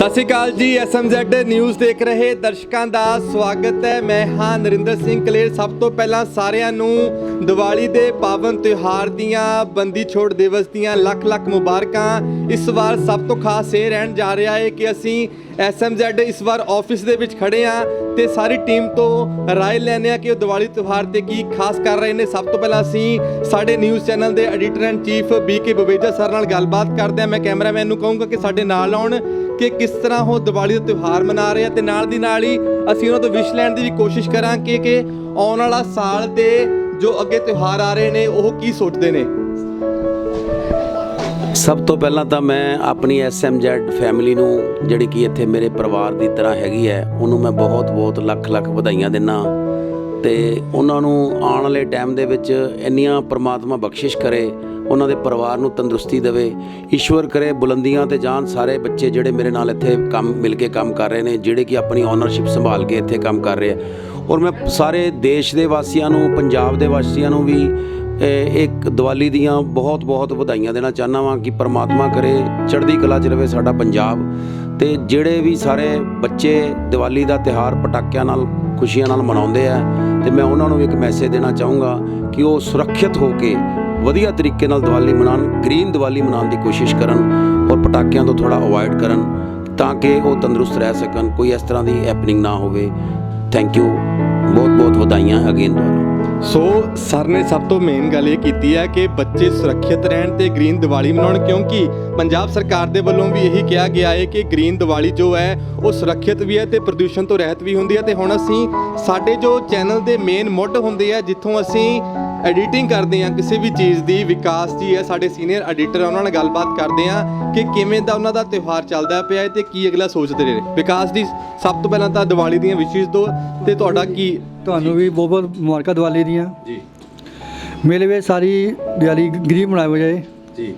ਸਤਿ ਸ਼੍ਰੀ ਅਕਾਲ ਜੀ ਐਸਐਮਜ਼ੈਡ ਨਿਊਜ਼ ਦੇਖ ਰਹੇ ਦਰਸ਼ਕਾਂ ਦਾ ਸਵਾਗਤ ਹੈ। ਮੈਂ ਹਾਂ ਨਰਿੰਦਰ ਸਿੰਘ ਕਲੇਰ। ਸਭ ਤੋਂ ਪਹਿਲਾਂ ਸਾਰਿਆਂ ਨੂੰ ਦੀਵਾਲੀ ਦੇ ਪਾਵਨ ਤਿਉਹਾਰ ਦੀਆਂ ਬੰਦੀ ਛੋੜ ਦਿਵਸ ਦੀਆਂ ਲੱਖ ਲੱਖ ਮੁਬਾਰਕਾਂ। ਇਸ ਵਾਰ ਸਭ ਤੋਂ ਖਾਸ ਇਹ ਰਹਿਣ ਜਾ ਰਿਹਾ ਹੈ ਕਿ ਅਸੀਂ ਐਸਐਮਜ਼ੈਡ ਇਸ ਵਾਰ ਆਫਿਸ ਦੇ ਵਿੱਚ ਖੜੇ ਆ ਤੇ ਸਾਰੀ ਟੀਮ ਤੋਂ ਰਾਏ ਲੈਣੇ ਆ ਕਿ ਉਹ ਦੀਵਾਲੀ ਤਿਉਹਾਰ ਤੇ ਕੀ ਖਾਸ ਕਰ ਰਹੇ ਨੇ। ਸਭ ਤੋਂ ਪਹਿਲਾਂ ਅਸੀਂ ਸਾਡੇ ਨਿਊਜ਼ ਚੈਨਲ ਦੇ editor and chief BK Baweja sir ਨਾਲ ਗੱਲਬਾਤ ਕਰਦੇ ਆ ਮੈਂ ਕੈਮਰਾਮੈਨ ਨੂੰ ਕਹੂੰਗਾ ਕਿ ਸਾਡੇ ਨਾਲ ਆਉਣ। ਕਿ ਕਿਸ ਤਰ੍ਹਾਂ ਉਹ ਦੀਵਾਲੀ ਦਾ ਤਿਉਹਾਰ ਮਨਾ ਰਹੇ ਆ ਤੇ ਨਾਲ ਦੀ ਨਾਲ ਹੀ ਅਸੀਂ ਉਹਨਾਂ ਤੋਂ ਵਿਸ਼ ਲੈਣ ਦੀ ਵੀ ਕੋਸ਼ਿਸ਼ ਕਰਾਂਗੇ ਕਿ ਆਉਣ ਵਾਲਾ ਸਾਲ ਤੇ ਜੋ ਅੱਗੇ ਤਿਉਹਾਰ ਆ ਰਹੇ ਨੇ, ਉਹ ਕੀ ਸੋਚਦੇ ਨੇ? ਸਭ ਤੋਂ ਪਹਿਲਾਂ ਤਾਂ ਮੈਂ ਆਪਣੀ ਐਸਐਮਜ਼ੈਡ ਫੈਮਿਲੀ ਨੂੰ, ਜਿਹੜੀ ਕਿ ਇੱਥੇ ਮੇਰੇ ਪਰਿਵਾਰ ਦੀ ਤਰ੍ਹਾਂ ਹੈਗੀ ਹੈ, ਉਹਨੂੰ ਮੈਂ ਬਹੁਤ-ਬਹੁਤ, ਲੱਖ-ਲੱਖ ਵਧਾਈਆਂ ਦਿੰਨਾ ਤੇ ਉਹਨਾਂ ਨੂੰ ਆਉਣ ਵਾਲੇ ਟਾਈਮ ਦੇ ਵਿੱਚ ਇੰਨੀਆਂ ਪ੍ਰਮਾਤਮਾ ਬਖਸ਼ਿਸ਼ ਕਰੇ, ਉਹਨਾਂ ਦੇ ਪਰਿਵਾਰ ਨੂੰ ਤੰਦਰੁਸਤੀ ਦੇਵੇ, ਈਸ਼ਵਰ ਕਰੇ ਬੁਲੰਦੀਆਂ ਤੇ ਜਾਣ ਸਾਰੇ ਬੱਚੇ ਜਿਹੜੇ ਮੇਰੇ ਨਾਲ ਇੱਥੇ ਕੰਮ, ਮਿਲ ਕੇ ਕੰਮ ਕਰ ਰਹੇ ਨੇ, ਜਿਹੜੇ ਕਿ ਆਪਣੀ ਓਨਰਸ਼ਿਪ ਸੰਭਾਲ ਕੇ ਇੱਥੇ ਕੰਮ ਕਰ ਰਹੇ ਆ। ਔਰ ਮੈਂ ਸਾਰੇ ਦੇਸ਼ ਦੇ ਵਾਸੀਆਂ ਨੂੰ, ਪੰਜਾਬ ਦੇ ਵਾਸੀਆਂ ਨੂੰ ਵੀ ਇੱਕ ਦੀਵਾਲੀ ਦੀਆਂ ਬਹੁਤ ਬਹੁਤ ਵਧਾਈਆਂ ਦੇਣਾ ਚਾਹੁੰਦਾ ਵਾਂ ਕਿ ਪਰਮਾਤਮਾ ਕਰੇ, ਚੜ੍ਹਦੀ ਕਲਾ 'ਚ ਰਵੇ ਸਾਡਾ ਪੰਜਾਬ ਤੇ ਜਿਹੜੇ ਵੀ ਸਾਰੇ ਬੱਚੇ ਦੀਵਾਲੀ ਦਾ ਤਿਹਾਰ ਪਟਾਕਿਆਂ ਨਾਲ, ਖੁਸ਼ੀਆਂ ਨਾਲ ਮਨਾਉਂਦੇ ਆ ਤੇ ਮੈਂ ਉਹਨਾਂ ਨੂੰ ਵੀ ਇੱਕ ਮੈਸੇਜ ਦੇਣਾ ਚਾਹੂੰਗਾ ਕਿ ਉਹ ਸੁਰੱਖਿਅਤ ਹੋ ਕੇ ਵਧੀਆ ਤਰੀਕੇ ਨਾਲ ਦੀਵਾਲੀ ਮਨਾਉਣ ਗ੍ਰੀਨ ਦੀਵਾਲੀ ਮਨਾਉਣ ਦੀ ਕੋਸ਼ਿਸ਼ ਕਰਨ ਔਰ ਪਟਾਕਿਆਂ ਤੋਂ ਥੋੜਾ ਅਵੋਇਡ ਕਰਨ ਤਾਂ ਕਿ ਉਹ ਤੰਦਰੁਸਤ ਰਹਿ ਸਕਣ, ਕੋਈ ਇਸ ਤਰ੍ਹਾਂ ਦੀ ਹੈਪਨਿੰਗ ਨਾ ਹੋਵੇ। ਥੈਂਕ ਯੂ ਬਹੁਤ ਬਹੁਤ ਵਧਾਈਆਂ ਅਗੇਨ ਦੁਆਰਾ। ਸੋ ਸਰ ਨੇ ਸਭ ਤੋਂ ਮੇਨ ਗੱਲ ਇਹ ਕੀਤੀ ਹੈ ਕਿ ਬੱਚੇ ਸੁਰੱਖਿਅਤ ਰਹਿਣ ਤੇ ਗ੍ਰੀਨ ਦੀਵਾਲੀ ਮਨਾਉਣ, ਕਿਉਂਕਿ ਪੰਜਾਬ ਸਰਕਾਰ ਦੇ ਵੱਲੋਂ ਵੀ ਇਹੀ ਕਿਹਾ ਗਿਆ ਹੈ ਕਿ ਗ੍ਰੀਨ ਦੀਵਾਲੀ ਜੋ ਹੈ, ਉਹ ਸੁਰੱਖਿਅਤ ਵੀ ਹੈ ਤੇ ਪ੍ਰਦੂਸ਼ਣ ਤੋਂ ਰਹਿਤ ਵੀ ਹੁੰਦੀ ਹੈ। ਤੇ ਹੁਣ ਅਸੀਂ ਸਾਡੇ ਜੋ ਚੈਨਲ ਦੇ ਮੇਨ ਮੁੱਢ ਹੁੰਦੇ ਆ, ਜਿੱਥੋਂ ਅਸੀਂ ਐਡੀਟਿੰਗ ਕਰਦੇ ਆ ਕਿਸੇ ਵੀ ਚੀਜ਼ ਦੀ ਵਿਕਾਸ ਜੀ ਹੈ ਸਾਡੇ ਸੀਨੀਅਰ ਐਡੀਟਰ ਉਹਨਾਂ ਨਾਲ ਗੱਲਬਾਤ ਕਰਦੇ ਆ ਕਿ ਕਿਵੇਂ ਦਾ ਉਹਨਾਂ ਦਾ ਤਿਉਹਾਰ ਚੱਲਦਾ ਪਿਆ ਹੈ ਤੇ ਕੀ ਅਗਲਾ ਸੋਚਦੇ ਨੇ ਵਿਕਾਸ ਦੀ ਸਭ ਤੋਂ ਪਹਿਲਾਂ ਤਾਂ ਦੀਵਾਲੀ ਦੀਆਂ ਵਿਸ਼ੇਸ਼ ਦੋ ਤੇ ਤੁਹਾਡਾ ਕੀ ਤੁਹਾਨੂੰ ਵੀ ਬਹੁਤ ਬਹੁਤ ਮੁਬਾਰਕਾਂ ਦੀਵਾਲੀ ਦੀਆਂ। ਜੀ। ਮੇਲੇ ਵਿੱਚ ਸਾਰੀ ਦਿਵਾਲੀ ਗਰੀਬ ਮਨਾਈ ਹੋ। ਜਾਏ ਜੀ।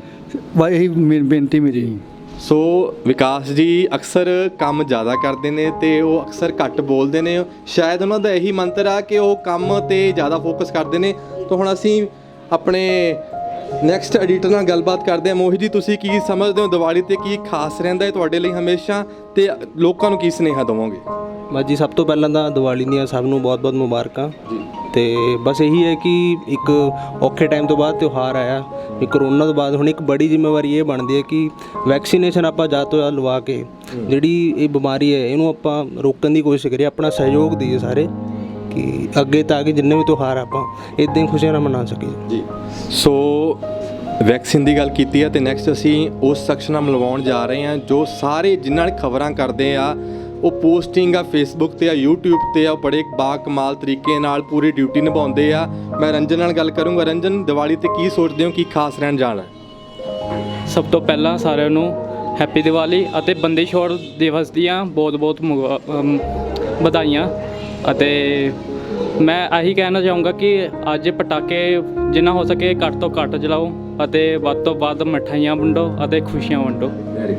ਵਾ ਇਹੀ ਮੇ- ਬੇਨਤੀ ਮੇਰੀ। ਸੋ ਵਿਕਾਸ ਜੀ ਅਕਸਰ ਕੰਮ ਜ਼ਿਆਦਾ ਕਰਦੇ ਨੇ ਤੇ ਉਹ ਅਕਸਰ ਘੱਟ ਬੋਲਦੇ ਨੇ। ਸ਼ਾਇਦ ਉਹਨਾਂ ਦਾ ਇਹੀ ਮੰਤਰ ਆ ਕਿ ਉਹ ਕੰਮ ਤੇ ਜ਼ਿਆਦਾ ਫੋਕਸ ਕਰਦੇ ਨੇ। ਤਾਂ ਹੁਣ ਅਸੀਂ ਆਪਣੇ ਨੈਕਸਟ ਐਡੀਟਰ ਨਾਲ ਗੱਲਬਾਤ ਕਰਦੇ ਹਾਂ। ਮੋਹਿਤ ਜੀ ਤੁਸੀਂ ਕੀ ਸਮਝਦੇ ਹੋ ਦੀਵਾਲੀ ਤੇ ਕੀ ਖਾਸ ਰਹਿੰਦਾ ਹੈ ਤੁਹਾਡੇ ਲਈ ਹਮੇਸ਼ਾ? ਤੇ ਲੋਕਾਂ ਨੂੰ ਕੀ ਸੁਨੇਹਾ ਦਵੋਗੇ? ਬਸ ਜੀ ਸਭ ਤੋਂ ਪਹਿਲਾਂ ਤਾਂ ਦੀਵਾਲੀ ਦੀਆਂ ਸਭ ਨੂੰ ਬਹੁਤ-ਬਹੁਤ ਮੁਬਾਰਕਾਂ। ਤੇ ਬਸ ਇਹੀ ਹੈ ਕਿ ਇੱਕ ਔਖੇ ਟਾਈਮ ਤੋਂ ਬਾਅਦ ਤਿਉਹਾਰ ਆਇਆ। ਇਹ ਕਰੋਨਾ ਤੋਂ ਬਾਅਦ ਹੁਣ ਇੱਕ ਬੜੀ ਜ਼ਿੰਮੇਵਾਰੀ ਇਹ ਬਣਦੀ ਹੈ ਕਿ ਵੈਕਸੀਨੇਸ਼ਨ ਆਪਾਂ ਜ਼ਿਆਦਾ ਤੋਂ ਲਵਾ ਕੇ ਜਿਹੜੀ ਇਹ ਬਿਮਾਰੀ ਹੈ ਇਹਨੂੰ ਆਪਾਂ ਰੋਕਣ ਦੀ ਕੋਸ਼ਿਸ਼ ਕਰੀਏ ਆਪਣਾ ਸਹਿਯੋਗ ਦਈਏ ਸਾਰੇ। ਕਿ ਅੱਗੇ ਤਾਂ ਕਿ ਜਿੰਨੇ ਵੀ ਤਿਉਹਾਰ ਆਪਾਂ ਇਦਾਂ ਹੀ ਖੁਸ਼ੀਆਂ ਨਾਲ ਮਨਾ ਸਕੀਏ। ਜੀ। ਸੋ ਵੈਕਸੀਨ ਦੀ ਗੱਲ ਕੀਤੀ ਹੈ ਤੇ ਨੈਕਸਟ ਅਸੀਂ ਉਸ ਸ਼ਖਸ ਨਾਲ ਮਿਲਵਾਉਣ ਜਾ ਰਹੇ ਹਾਂ ਜੋ ਸਾਰੇ ਜਿਨ੍ਹਾਂ ਨੇ ਖਬਰਾਂ ਕਰਦੇ ਆ ਉਹ ਪੋਸਟਿੰਗ ਆ ਫੇਸਬੁੱਕ ਤੇ ਆ YouTube ਤੇ ਆ ਉਹ ਬੜੇ ਬਾ ਕਮਾਲ ਤਰੀਕੇ ਨਾਲ ਪੂਰੀ ਡਿਊਟੀ ਨਿਭਾਉਂਦੇ ਆ। ਮੈਂ ਰੰਜਨ ਨਾਲ ਗੱਲ ਕਰੂੰਗਾ। ਰੰਜਨ ਦੀਵਾਲੀ ਤੇ ਕੀ ਸੋਚਦੇ ਹੋ ਕੀ ਖਾਸ ਰਹਿਣ ਜਾਣਾ ਸਭ ਤੋਂ ਪਹਿਲਾਂ ਸਾਰਿਆਂ ਨੂੰ ਹੈਪੀ ਦੀਵਾਲੀ ਅਤੇ ਬੰਦੀ ਛੋੜ ਦਿਵਸ ਦੀਆਂ ਬਹੁਤ-ਬਹੁਤ ਵਧਾਈਆਂ। ਅਤੇ ਮੈਂ ਆਹੀ ਕਹਿਣਾ ਚਾਹੂੰਗਾ ਕਿ ਅੱਜ ਪਟਾਕੇ ਜਿੰਨਾ ਹੋ ਸਕੇ ਘੱਟ ਤੋਂ ਘੱਟ ਜਲਾਓ ਅਤੇ ਵੱਧ ਤੋਂ ਵੱਧ ਮਠਾਈਆਂ ਵੰਡੋ ਅਤੇ ਖੁਸ਼ੀਆਂ ਵੰਡੋ।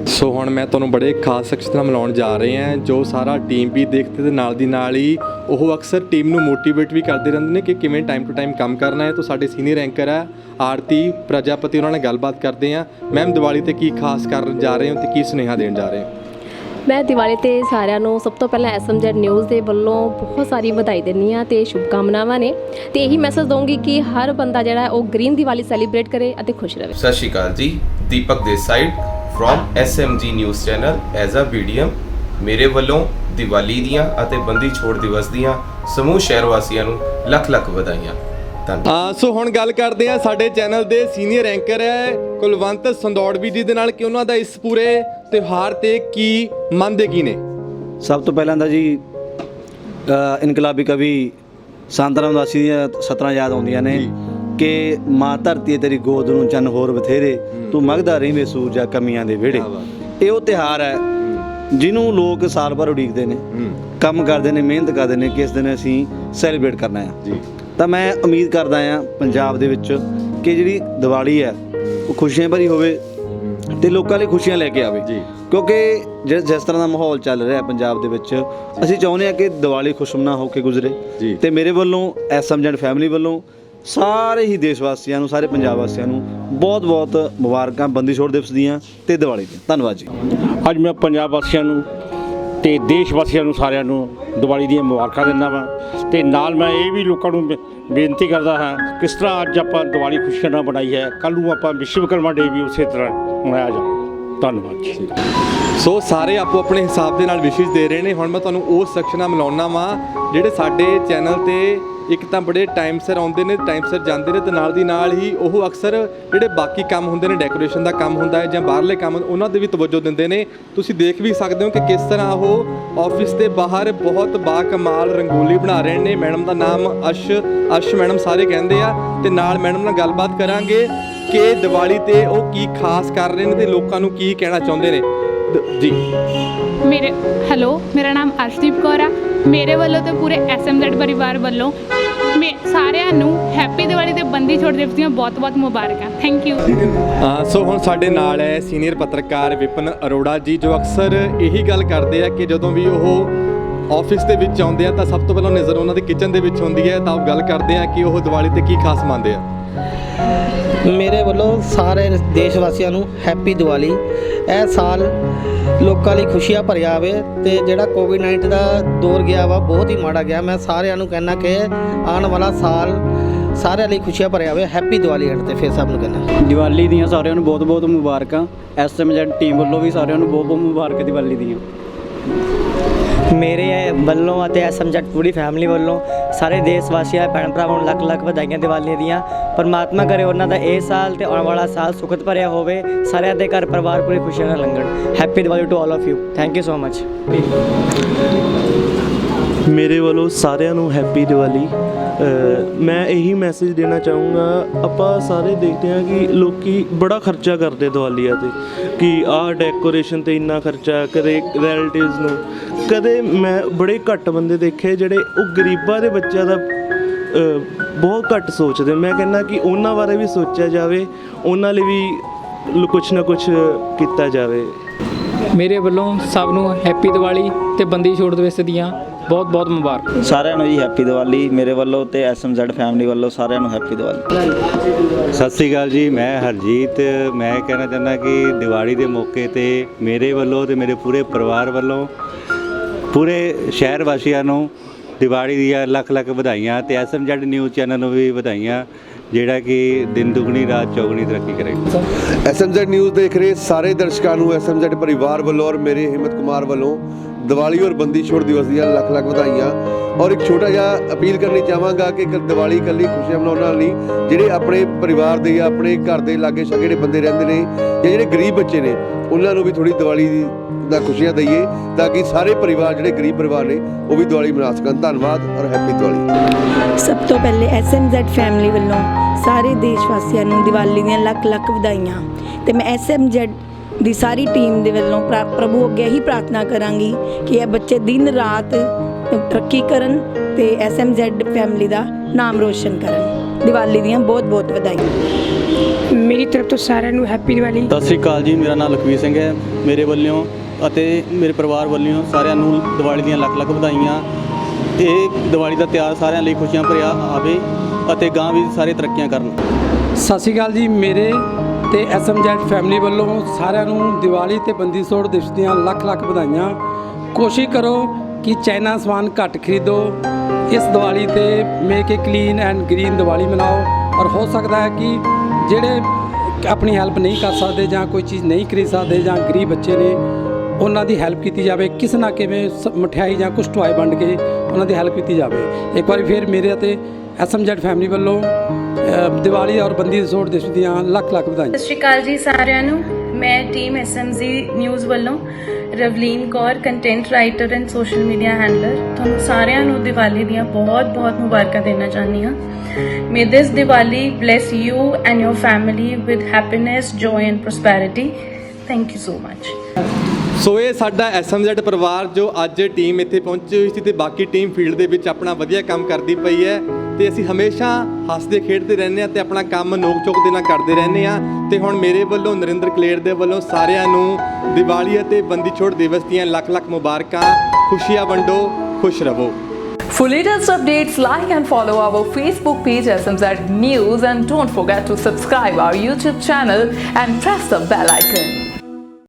ਸੋ ਹੁਣ ਮੈਂ ਤੁਹਾਨੂੰ ਬੜੇ ਖਾਸ ਸ਼ਖਸ ਨਾਲ ਮਿਲਾਉਣ ਜਾ ਰਹੇ ਹਾਂ, ਜੋ ਸਾਰਾ ਟੀਮ ਵੀ ਦੇਖਦੇ ਤੇ ਨਾਲ ਦੀ ਨਾਲ ਹੀ ਉਹ ਅਕਸਰ ਟੀਮ ਨੂੰ ਮੋਟੀਵੇਟ ਵੀ ਕਰਦੇ ਰਹਿੰਦੇ ਨੇ ਕਿ ਕਿਵੇਂ ਟਾਈਮ ਟੂ ਟਾਈਮ ਕੰਮ ਕਰਨਾ ਹੈ। ਤਾਂ ਸਾਡੇ ਸੀਨੀਅਰ ਐਂਕਰ ਹੈ ਆਰਤੀ, ਪ੍ਰਜਾਪਤੀ, ਉਹਨਾਂ ਨਾਲ ਗੱਲਬਾਤ ਕਰਦੇ ਹਾਂ। ਮੈਮ ਦੀਵਾਲੀ ਤੇ ਕੀ ਖਾਸ ਕਰਨ ਜਾ ਰਹੇ ਹੋ ਤੇ ਕੀ ਸੁਨੇਹਾ ਦੇਣ ਜਾ ਰਹੇ ਹੋ? ਮੈਂ ਦੀਵਾਲੀ ਤੇ ਸਾਰਿਆਂ ਨੂੰ ਸਭ ਤੋਂ ਪਹਿਲਾਂ ਐਸਐਮਜੈਡ ਨਿਊਜ਼ ਦੇ ਵੱਲੋਂ ਬਹੁਤ ਸਾਰੀ ਵਧਾਈ ਦਿੰਦੀ ਆ ਤੇ ਸ਼ੁਭਕਾਮਨਾਵਾਂ ਨੇ। ਤੇ ਇਹੀ ਮੈਸੇਜ ਦਊਂਗੀ ਕਿ ਹਰ ਬੰਦਾ ਜਿਹੜਾ ਉਹ ਗ੍ਰੀਨ ਦੀਵਾਲੀ ਸੈਲੀਬ੍ਰੇਟ ਕਰੇ ਅਤੇ ਖੁਸ਼ ਰਹੇ। ਸਤਿ ਸ਼੍ਰੀ ਅਕਾਲ ਜੀ। ਦੀਪਕ ਦੇ side from SMG news channel as a VDM ਮੇਰੇ ਵੱਲੋਂ ਦੀਵਾਲੀ ਦੀਆਂ ਅਤੇ ਬੰਦੀ ਛੋੜ ਦਿਵਸ ਦੀਆਂ ਸਮੂਹ ਸ਼ਹਿਰ ਵਾਸੀਆਂ ਨੂੰ ਲੱਖ ਲੱਖ ਵਧਾਈਆਂ। ਧੰਨਵਾਦ। ਆ ਸੋ ਹੁਣ ਗੱਲ ਕਰਦੇ ਆ ਸਾਡੇ ਚੈਨਲ ਦੇ ਸੀਨੀਅਰ ਐਂਕਰ ਹੈ ਕੁਲਵੰਤ ਸੰਦੌੜਵੀ ਜੀ ਦੇ ਨਾਲ ਕਿ ਉਹਨਾਂ ਦਾ ਇਸ ਪੂਰੇ ਤਿਉਹਾਰ ਤੇ ਕੀ ਮੰਨਦੇ ਕੀ ਨੇ? ਸਭ ਤੋਂ ਪਹਿਲਾਂ ਤਾਂ ਜੀ ਅ, ਇਨਕਲਾਬੀ ਕਵੀ ਸਾਂਤਰਾਮ ਦਾਸੀ ਦੀਆਂ ਸਤਰਾਂ ਯਾਦ ਆਉਂਦੀਆਂ ਨੇ ਕਿ ਮਾਂ ਧਰਤੀ ਤੇਰੀ ਗੋਦ ਨੂੰ ਚੰਨ ਹੋਰ ਬਥੇਰੇ ਤੂੰ ਮਗਦਾ ਰਹਿਵੇਂ ਸੂਰਜਾ ਕਮੀਆਂ ਦੇ ਵਿਹੜੇ। ਇਹ ਉਹ ਤਿਹਾਰ ਹੈ ਜਿਹਨੂੰ ਲੋਕ ਸਾਲ ਭਰ ਉਡੀਕਦੇ ਨੇ। ਕੰਮ ਕਰਦੇ ਨੇ ਮਿਹਨਤ ਕਰਦੇ ਨੇ ਕਿ ਇਸ ਦਿਨ ਅਸੀਂ ਸੈਲੀਬ੍ਰੇਟ ਕਰਨਾ ਹੈ। ਜੀ। ਤਾਂ ਮੈਂ ਉਮੀਦ ਕਰਦਾ ਹਾਂ ਪੰਜਾਬ ਦੇ ਵਿੱਚ ਕਿ ਜਿਹੜੀ ਦੀਵਾਲੀ ਹੈ ਉਹ ਖੁਸ਼ੀਆਂ ਭਰੀ ਹੋਵੇ ਤੇ ਲੋਕਾਂ ਲਈ ਖੁਸ਼ੀਆਂ ਲੈ ਕੇ ਆਵੇ ਜੀ। ਕਿਉਂਕਿ ਜਿਸ ਜਿਸ ਤਰ੍ਹਾਂ ਦਾ ਮਾਹੌਲ ਚੱਲ ਰਿਹਾ ਪੰਜਾਬ ਦੇ ਵਿੱਚ ਅਸੀਂ ਚਾਹੁੰਦੇ ਹਾਂ ਕਿ ਦੀਵਾਲੀ ਖੁਸ਼ਮਨਾ ਹੋ ਕੇ ਗੁਜ਼ਰੇ ਜੀ। ਤੇ ਮੇਰੇ ਵੱਲੋਂ ਐਸਐਮਜੈਡ ਫੈਮਿਲੀ ਵੱਲੋਂ ਸਾਰੇ ਹੀ ਦੇਸ਼ ਵਾਸੀਆਂ ਨੂੰ ਸਾਰੇ ਪੰਜਾਬ ਵਾਸੀਆਂ ਨੂੰ ਬਹੁਤ ਬਹੁਤ ਮੁਬਾਰਕਾਂ ਬੰਦੀ ਛੋੜ ਦਿਵਸ ਦੀਆਂ ਤੇ ਦੀਵਾਲੀ ਦੀਆਂ ਧੰਨਵਾਦ ਜੀ ਅੱਜ ਮੈਂ ਪੰਜਾਬ ਵਾਸੀਆਂ ਨੂੰ ਤੇ ਦੇਸ਼ ਵਾਸੀਆਂ ਨੂੰ ਸਾਰਿਆਂ ਨੂੰ ਦੀਵਾਲੀ ਦੀਆਂ ਮੁਬਾਰਕਾਂ ਦਿੰਦਾ ਵਾਂ। ਤੇ ਨਾਲ ਮੈਂ ਇਹ ਵੀ ਲੋਕਾਂ ਨੂੰ ਬੇ- ਬੇਨਤੀ ਕਰਦਾ ਹਾਂ, ਕਿਸ ਤਰ੍ਹਾਂ ਅੱਜ ਆਪਾਂ ਦੀਵਾਲੀ ਖੁਸ਼ੀਆਂ ਨਾਲ ਬਣਾਈ ਹੈ ਕੱਲ ਨੂੰ ਆਪਾਂ ਵਿਸ਼ਵਕਰਮਾ ਡੇ ਵੀ ਉਸੇ ਤਰ੍ਹਾਂ ਮਨਾਇਆ ਜਾਵੇ। ਧੰਨਵਾਦ ਜੀ। ਸੋ ਸਾਰੇ ਆਪੋ ਆਪਣੇ ਹਿਸਾਬ ਦੇ ਨਾਲ ਵਿਸ਼ੇਸ਼ ਦੇ ਰਹੇ ਨੇ। ਹੁਣ ਮੈਂ ਤੁਹਾਨੂੰ ਉਹ ਸੈਕਸ਼ਨ ਨਾਲ ਮਿਲਾਉਣਾ ਵਾਂ, ਜਿਹੜੇ ਸਾਡੇ ਚੈਨਲ ਤੇ ਇੱਕ ਤਾਂ ਬੜੇ ਟਾਈਮ ਸਿਰ ਆਉਂਦੇ ਨੇ ਟਾਈਮ ਸਿਰ ਜਾਂਦੇ ਨੇ ਤੇ ਨਾਲ ਦੀ ਨਾਲ ਹੀ ਉਹ ਅਕਸਰ ਜਿਹੜੇ ਬਾਕੀ ਕੰਮ ਹੁੰਦੇ ਨੇ ਡੈਕੋਰੇਸ਼ਨ ਦਾ ਕੰਮ ਹੁੰਦਾ ਹੈ ਜਾਂ ਬਾਹਰਲੇ ਕੰਮ, ਉਹਨਾਂ ਦੇ ਵੀ ਤਵੱਜੋ ਦਿੰਦੇ ਨੇ। ਤੁਸੀਂ ਦੇਖ ਵੀ ਸਕਦੇ ਹੋ ਕਿ ਕਿਸ ਤਰ੍ਹਾਂ ਉਹ ਆਫਿਸ ਦੇ ਬਾਹਰ ਬਹੁਤ ਬਾਕਮਾਲ ਰੰਗੋਲੀ ਬਣਾ ਰਹੇ ਨੇ। ਮੈਡਮ ਦਾ ਨਾਮ ਅਸ਼ ਅਸ਼ ਮੈਡਮ ਸਾਰੇ ਕਹਿੰਦੇ ਆ ਤੇ ਨਾਲ ਮੈਡਮ ਨਾਲ ਗੱਲਬਾਤ ਕਰਾਂਗੇ ਕਿ ਦੀਵਾਲੀ ਤੇ ਉਹ ਕੀ ਖਾਸ ਕਰ ਰਹੇ ਨੇ ਤੇ ਲੋਕਾਂ ਨੂੰ ਕੀ ਕਹਿਣਾ ਚਾਹੁੰਦੇ ਨੇ। ਦ- ਜੀ। ਮੇਰੇ ਹੈਲੋ ਮੇਰਾ ਨਾਮ ਅਰਸ਼ਦੀਪ ਕੌਰ ਆ। ਮੇਰੇ ਵੱਲੋਂ ਤੇ ਪੂਰੇ ਐਸਐਮਜ਼ੈਡ ਪਰਿਵਾਰ ਵੱਲੋਂ ਮੈਂ ਸਾਰਿਆਂ ਨੂੰ ਹੈਪੀ ਦੀਵਾਲੀ ਤੇ ਬੰਦੀ ਛੋੜ ਦਿਵਸ ਦੀਆਂ ਬਹੁਤ-ਬਹੁਤ ਮੁਬਾਰਕਾਂ। ਥੈਂਕ ਯੂ ਹਾਂ ਸੋ ਹੁਣ ਸਾਡੇ ਨਾਲ ਹੈ ਸੀਨੀਅਰ ਪੱਤਰਕਾਰ ਵਿਪਨ ਅਰੋੜਾ ਜੀ ਜੋ ਅਕਸਰ ਇਹੀ ਗੱਲ ਕਰਦੇ ਆ ਕਿ ਜਦੋਂ ਵੀ ਉਹ ਆਫਿਸ ਦੇ ਵਿੱਚ ਆਉਂਦੇ ਆ ਤਾਂ ਸਭ ਤੋਂ ਪਹਿਲਾਂ ਨਜ਼ਰ ਉਹਨਾਂ ਦੇ ਕਿਚਨ ਦੇ ਵਿੱਚ ਹੁੰਦੀ ਹੈ ਤਾਂ ਉਹ ਗੱਲ ਕਰਦੇ ਆ ਕਿ ਉਹ ਦੀਵਾਲੀ ਤੇ ਕੀ ਖਾਸ ਮੰਨਦੇ ਆ। ਮੇਰੇ ਵੱਲੋਂ ਸਾਰੇ ਦੇਸ਼ ਵਾਸੀਆਂ ਨੂੰ ਹੈਪੀ ਦੀਵਾਲੀ। ਇਹ ਸਾਲ ਲੋਕਾਂ ਲਈ ਖੁਸ਼ੀਆਂ ਭਰਿਆ ਆਵੇ ਤੇ ਜਿਹੜਾ ਕੋਵਿਡ 19 ਦਾ ਦੌਰ ਗਿਆ ਵਾ, ਬਹੁਤ ਹੀ ਮਾੜਾ ਗਿਆ। ਮੈਂ ਸਾਰਿਆਂ ਨੂੰ ਕਹਿਣਾ ਕਿ ਆਉਣ ਵਾਲਾ ਸਾਲ ਸਾਰਿਆਂ ਲਈ ਖੁਸ਼ੀਆਂ ਭਰਿਆ ਹੋਵੇ। ਹੈਪੀ ਦੀਵਾਲੀ ਐਂਡ ਤੇ ਫਿਰ ਸਭ ਨੂੰ ਕਹਿੰਦਾ ਦੀਵਾਲੀ ਦੀਆਂ ਸਾਰਿਆਂ ਨੂੰ ਬਹੁਤ-ਬਹੁਤ ਮੁਬਾਰਕਾਂ। ਐਸਐਮਜ਼ੈਡ ਟੀਮ ਵੱਲੋਂ ਵੀ ਸਾਰਿਆਂ ਨੂੰ ਬਹੁਤ-ਬਹੁਤ ਮੁਬਾਰਕਾਂ ਦੀਵਾਲੀ ਦੀਆਂ। ਮੇਰੇ ਵੱਲੋਂ ਅਤੇ ਐਸਐਮਜੈਟ ਪੂਰੀ ਫੈਮਿਲੀ ਵੱਲੋਂ ਸਾਰੇ ਦੇਸ਼ ਵਾਸੀਆਂ ਭੈਣ ਭਰਾਵਾਂ ਨੂੰ ਲੱਖ ਲੱਖ ਵਧਾਈਆਂ ਦੀਵਾਲੀ ਦੀਆਂ। ਪਰਮਾਤਮਾ ਕਰੇ ਉਹਨਾਂ ਦਾ ਇਹ ਸਾਲ ਤੇ ਆਉਣ ਵਾਲਾ ਸਾਲ ਸੁਖਦ ਭਰਿਆ ਹੋਵੇ, ਸਾਰਿਆਂ ਦੇ ਘਰ ਪਰਿਵਾਰ ਪੂਰੀ ਖੁਸ਼ੀਆਂ ਨਾਲ ਲੰਘਣ happy Diwali to all of you thank you so much ਮੇਰੇ ਵੱਲੋਂ ਸਾਰਿਆਂ ਨੂੰ ਹੈਪੀ ਦੀਵਾਲੀ। ਮੈਂ ਇਹੀ ਮੈਸੇਜ ਦੇਣਾ ਚਾਹੂੰਗਾ। ਆਪਾਂ ਸਾਰੇ ਦੇਖਦੇ ਹਾਂ ਕਿ ਲੋਕੀ ਬੜਾ ਖਰਚਾ ਕਰਦੇ ਦੀਵਾਲੀਆਂ ਤੇ, ਕਿ ਆਹ ਡੈਕੋਰੇਸ਼ਨ ਤੇ ਇੰਨਾ ਖਰਚਾ, ਕਦੇ ਰਿਲੇਟਿਵਸ ਨੂੰ। ਕਦੇ ਮੈਂ ਬੜੇ ਘੱਟ ਬੰਦੇ ਦੇਖੇ ਜਿਹੜੇ ਉਹ ਗਰੀਬਾਂ ਦੇ ਬੱਚਿਆਂ ਦਾ ਬਹੁਤ ਘੱਟ ਸੋਚਦੇ। ਮੈਂ ਕਹਿੰਦਾ ਕਿ ਉਹਨਾਂ ਬਾਰੇ ਵੀ ਸੋਚਿਆ ਜਾਵੇ, ਉਹਨਾਂ ਲਈ ਵੀ ਕੁਝ ਨਾ ਕੁਝ ਕੀਤਾ ਜਾਵੇ। ਮੇਰੇ ਵੱਲੋਂ ਸਭ ਨੂੰ ਹੈਪੀ ਦੀਵਾਲੀ ਤੇ ਬੰਦੀ ਛੋੜ ਦਿਵਸ ਦੀਆਂ ਬਹੁਤ-ਬਹੁਤ ਮੁਬਾਰਕਾਂ। ਸਾਰਿਆਂ ਨੂੰ ਜੀ ਹੈਪੀ ਦੀਵਾਲੀ ਮੇਰੇ ਵੱਲੋਂ ਤੇ ਐਸਐਮਜ਼ੈਡ ਫੈਮਿਲੀ ਵੱਲੋਂ ਸਾਰਿਆਂ ਨੂੰ ਹੈਪੀ ਦੀਵਾਲੀ। ਸਤਿ ਸ੍ਰੀ ਅਕਾਲ ਜੀ ਮੈਂ ਹਰਜੀਤ। ਮੈਂ ਕਹਿਣਾ ਚਾਹੁੰਦਾ ਕਿ ਦੀਵਾਲੀ ਦੇ ਮੌਕੇ ਤੇ ਮੇਰੇ ਵੱਲੋਂ ਤੇ ਮੇਰੇ ਪੂਰੇ ਪਰਿਵਾਰ ਵੱਲੋਂ ਪੂਰੇ ਸ਼ਹਿਰ ਵਾਸੀਆਂ ਨੂੰ ਦੀਵਾਲੀ ਦੀਆਂ ਲੱਖ ਲੱਖ ਵਧਾਈਆਂ ਤੇ ਐਸਐਮਜੈਡ ਨਿਊਜ਼ ਚੈਨਲ ਨੂੰ ਵੀ ਵਧਾਈਆਂ ਜਿਹੜਾ ਕਿ ਦਿਨ ਦੁਗਣੀ ਰਾਤ ਚੌਗਣੀ ਤਰੱਕੀ ਕਰੇਗਾ ਐਸਐਮਜ਼ੈਡ ਨਿਊਜ਼ ਦੇਖ ਰਹੇ ਸਾਰੇ ਦਰਸ਼ਕਾਂ ਨੂੰ ਐਸਐਮਜ਼ੈਡ ਪਰਿਵਾਰ ਵੱਲੋਂ ਔਰ ਮੇਰੇ ਹਿੰਮਤ ਕੁਮਾਰ ਵੱਲੋਂ ਦੀਵਾਲੀ ਔਰ ਬੰਦੀ ਛੋੜ ਦਿਵਸ ਦੀਆਂ ਲੱਖ ਲੱਖ ਵਧਾਈਆਂ। ਔਰ ਇੱਕ ਛੋਟਾ ਜਿਹਾ ਅਪੀਲ ਕਰਨੀ ਚਾਹਾਂਗਾ ਕਿ ਦੀਵਾਲੀ ਇਕੱਲੀ ਖੁਸ਼ੀਆਂ ਮਨਾਉਣ ਨਾਲ ਨਹੀਂ, ਜਿਹੜੇ ਆਪਣੇ ਪਰਿਵਾਰ ਦੇ ਜਾਂ ਆਪਣੇ ਘਰ ਦੇ ਲਾਗੇ ਛਾਗੇ ਜਿਹੜੇ ਬੰਦੇ ਰਹਿੰਦੇ ਨੇ ਜਾਂ ਜਿਹੜੇ ਗਰੀਬ ਬੱਚੇ ਨੇ, ਉਹਨਾਂ ਨੂੰ ਵੀ ਥੋੜੀ ਦੀਵਾਲੀ ਦੀ ਦਾ ਖੁਸ਼ੀਆਂ ਦਈਏ ਤਾਂ ਕਿ ਸਾਰੇ ਪਰਿਵਾਰ ਜਿਹੜੇ ਗਰੀਬ ਪਰਿਵਾਰ ਨੇ, ਉਹ ਵੀ ਦੀਵਾਲੀ ਮਨਾ ਸਕਣ। ਧੰਨਵਾਦ ਔਰ ਹੈਪੀ ਦੀਵਾਲੀ। ਸਭ ਤੋਂ ਪਹਿਲੇ ਐਸਐਮਜ਼ੈਡ ਫੈਮਿਲੀ ਵੱਲੋਂ ਸਾਰੇ ਦੇਸ਼ ਵਾਸੀਆਂ ਨੂੰ ਦੀਵਾਲੀ ਦੀਆਂ ਲੱਖ ਲੱਖ ਵਧਾਈਆਂ। ਤੇ ਮੈਂ ਐਸਐਮਜ਼ੈਡ ਦੀ ਸਾਰੀ ਟੀਮ ਦੇ ਵੱਲੋਂ ਪ੍ਰਾ- ਪ੍ਰਭੂ ਅੱਗੇ ਹੀ ਪ੍ਰਾਰਥਨਾ ਕਰਾਂਗੀ ਕਿ ਇਹ ਬੱਚੇ ਦਿਨ ਰਾਤ ਤਰੱਕੀ ਕਰਨ ਤੇ ਐਸਐਮਜ਼ੈਡ ਫੈਮਿਲੀ ਦਾ ਨਾਮ ਰੋਸ਼ਨ ਕਰਨ। ਦੀਵਾਲੀ ਦੀਆਂ ਬਹੁਤ ਬਹੁਤ ਵਧਾਈਆਂ। ਮੇਰੀ ਤਰਫ ਤੋਂ ਸਾਰਿਆਂ ਨੂੰ ਹੈਪੀ ਦੀਵਾਲੀ ਸਤਿ ਸ੍ਰੀ ਅਕਾਲ ਜੀ ਮੇਰਾ ਨਾਮ ਲਖਵੀਰ ਸਿੰਘ ਹੈ। ਮੇਰੇ ਵੱਲੋਂ ਅਤੇ ਮੇਰੇ ਪਰਿਵਾਰ ਵੱਲੋਂ ਸਾਰਿਆਂ ਨੂੰ ਦੀਵਾਲੀ ਦੀਆਂ ਲੱਖ ਲੱਖ ਵਧਾਈਆਂ। ਤੇ ਦੀਵਾਲੀ ਦਾ ਤਿਉਹਾਰ ਸਾਰਿਆਂ ਲਈ ਖੁਸ਼ੀਆਂ ਭਰਿਆ ਆਵੇ ਅਤੇ ਗਾਂ ਵੀ ਸਾਰੇ ਤਰੱਕੀਆਂ ਕਰਨ। ਸਤਿ ਸ਼੍ਰੀ ਅਕਾਲ ਜੀ ਮੇਰੇ ਤੇ ਐਸਐਮਜੈਡ ਫੈਮਿਲੀ ਵੱਲੋਂ ਸਾਰਿਆਂ ਨੂੰ ਦੀਵਾਲੀ ਤੇ ਬੰਦੀ ਸੋੜ ਦਿਵਸ ਦੀਆਂ ਲੱਖ ਲੱਖ ਵਧਾਈਆਂ। ਕੋਸ਼ਿਸ਼ ਕਰੋ ਕਿ ਚਾਈਨਾ ਸਮਾਨ ਘੱਟ ਖਰੀਦੋ। ਇਸ ਦੀਵਾਲੀ ਤੇ make a clean and green Diwali ਮਨਾਓ। ਔਰ ਹੋ ਸਕਦਾ ਹੈ ਕਿ ਜਿਹੜੇ ਆਪਣੀ ਹੈਲਪ ਨਹੀਂ ਕਰ ਸਕਦੇ ਜਾਂ ਕੋਈ ਚੀਜ਼ ਨਹੀਂ ਖਰੀਦ ਸਕਦੇ ਜਾਂ ਗਰੀਬ ਬੱਚੇ ਨੇ ਉਹਨਾਂ ਦੀ ਹੈਲਪ ਕੀਤੀ ਜਾਵੇ, ਕਿਸ ਨਾ ਕਿਵੇਂ ਸ- ਮਠਿਆਈ ਜਾਂ ਕੁਝ ਟੁਆਏ ਵੰਡ ਕੇ ਉਹਨਾਂ ਦੀ ਹੈਲਪ ਕੀਤੀ ਜਾਵੇ। ਇੱਕ ਵਾਰੀ ਫਿਰ ਮੇਰੇ ਅਤੇ ਐਸਐਮਜੈਡ ਫੈਮਿਲੀ ਵੱਲੋਂ ਦੀਵਾਲੀ ਔਰ ਬੰਦੀ ਛੋੜ ਦਿਵਸ ਦੀਆਂ ਲੱਖ ਲੱਖ ਵਧਾਈਆਂ। ਸਤਿ ਸ਼੍ਰੀ ਅਕਾਲ ਜੀ ਸਾਰਿਆਂ ਨੂੰ। ਮੈਂ ਟੀਮ ਐਸਐਮਜ਼ੀ ਨਿਊਜ਼ ਵੱਲੋਂ Ravleen Kaur content writer and social media handler ਤੁਹਾਨੂੰ ਸਾਰਿਆਂ ਨੂੰ ਦੀਵਾਲੀ ਦੀਆਂ ਬਹੁਤ-ਬਹੁਤ ਮੁਬਾਰਕਾਂ ਦੇਣਾ ਚਾਹੁੰਦੀ ਹਾਂ। May this Diwali bless you and your family with happiness joy and prosperity thank you so much so ਇਹ ਸਾਡਾ ਐਸਐਮਜ਼ੈਡ ਪਰਿਵਾਰ ਜੋ ਅੱਜ ਟੀਮ ਇੱਥੇ ਪਹੁੰਚੀ ਹੋਈ ਸੀ ਤੇ ਬਾਕੀ ਟੀਮ ਫੀਲਡ ਦੇ ਵਿੱਚ ਆਪਣਾ ਵਧੀਆ ਕੰਮ ਕਰਦੀ ਪਈ ਹੈ ਤੇ ਅਸੀਂ ਹਮੇਸ਼ਾ ਹੱਸਦੇ ਖੇਡਦੇ ਰਹਿੰਦੇ ਆ ਤੇ ਆਪਣਾ ਕੰਮ ਨੋਕ ਚੋਕ ਦੇ ਨਾਲ ਕਰਦੇ ਰਹਿੰਦੇ ਆ ਤੇ ਹੁਣ ਮੇਰੇ ਵੱਲੋਂ ਨਰਿੰਦਰ ਕਲੇਰ ਦੇ ਵੱਲੋਂ ਸਾਰਿਆਂ ਨੂੰ ਦੀਵਾਲੀ ਅਤੇ ਬੰਦੀ ਛੋੜ ਦਿਵਸ ਦੀਆਂ ਲੱਖ ਲੱਖ ਮੁਬਾਰਕਾਂ ਖੁਸ਼ੀਆਂ ਵੰਡੋ ਖੁਸ਼ ਰਹੋ For latest updates, like and follow our Facebook page SMZ News and don't forget to subscribe our YouTube channel and press the bell icon.